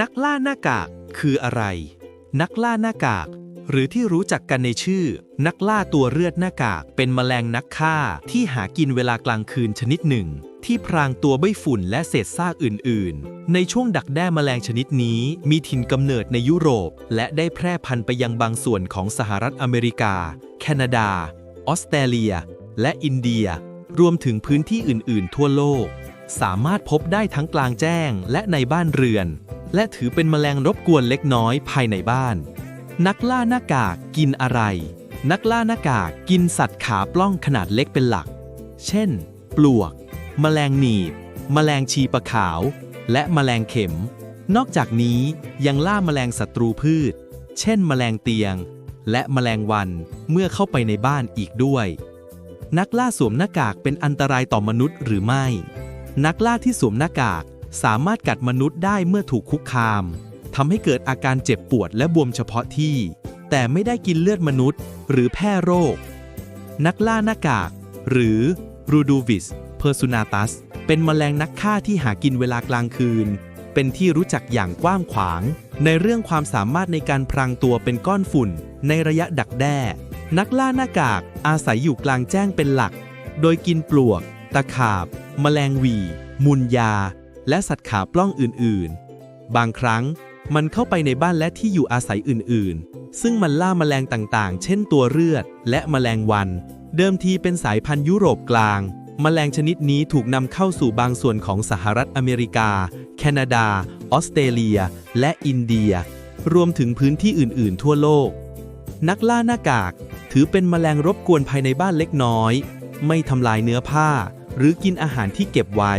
นักล่าหน้ากากคืออะไร นักล่าหน้ากาก หรือที่รู้จักกันในชื่อ นักล่าตัวเลือดหน้ากาก เป็นแมลงนักฆ่าที่หากินเวลากลางคืนชนิดหนึ่ง ที่พรางตัวด้วยฝุ่นและเศษซากอื่น ๆ ในช่วงดักแด้แมลงชนิดนี้มีถิ่นกำเนิดในยุโรป และได้แพร่พันธุ์ไปยังบางส่วนของสหรัฐอเมริกา แคนาดา ออสเตรเลีย และอินเดีย รวมถึงพื้นที่อื่น ๆ ทั่วโลก สามารถพบได้ทั้งกลางแจ้งและในบ้านเรือน และถือเป็นแมลงรบกวนเล็กน้อยภายในบ้าน นักล่าหน้ากากกินอะไร นักล่าหน้ากากกินสัตว์ขาปล้องขนาดเล็กเป็นหลัก เช่น ปลวก แมลงหนีบ แมลงชีปะขาว และแมลงเข็ม นอกจากนี้ยังล่าแมลงศัตรูพืช เช่น แมลงเตียง และแมลงวันเมื่อเข้าไปในบ้านอีกด้วย นักล่าสวมหน้ากากเป็นอันตรายต่อมนุษย์หรือไม่ นักล่าที่สวมหน้ากากสามารถกัดมนุษย์ได้เมื่อถูกคุกคามทำให้เกิดอาการเจ็บปวดและบวมเฉพาะที่ แต่ไม่ได้กินเลือดมนุษย์ หรือแพร่โรค นักล่าหน้ากาก หรือ Rudovis personatus เป็นแมลงนักฆ่าที่หากินเวลากลางคืน เป็นที่รู้จักอย่างกว้างขวาง ในเรื่องความสามารถในการพรางตัวเป็นก้อนฝุ่น ในระยะดักแด้ นักล่าหน้ากากอาศัยอยู่กลางแจ้งเป็นหลัก โดยกินปลวก ตะขาบ แมลงวี มุนยา และสัตว์ขาปล้องอื่นๆ บางครั้งมันเข้าไปในบ้านและที่อยู่อาศัยอื่นๆ ซึ่งมันล่าแมลงต่างๆ เช่นตัวเลือด และแมลงวัน เดิมทีเป็นสายพันธุ์ยุโรปกลาง แมลงชนิดนี้ถูกนำเข้าสู่บางส่วนของสหรัฐอเมริกา แคนาดา ออสเตรเลีย และอินเดีย รวมถึงพื้นที่อื่น ๆ ทั่วโลก นักล่าหน้ากาก ถือเป็นแมลงรบกวนภายในบ้านเล็กน้อย ไม่ทำลายเนื้อผ้า หรือกินอาหารที่เก็บไว้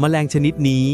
แมลงชนิดนี้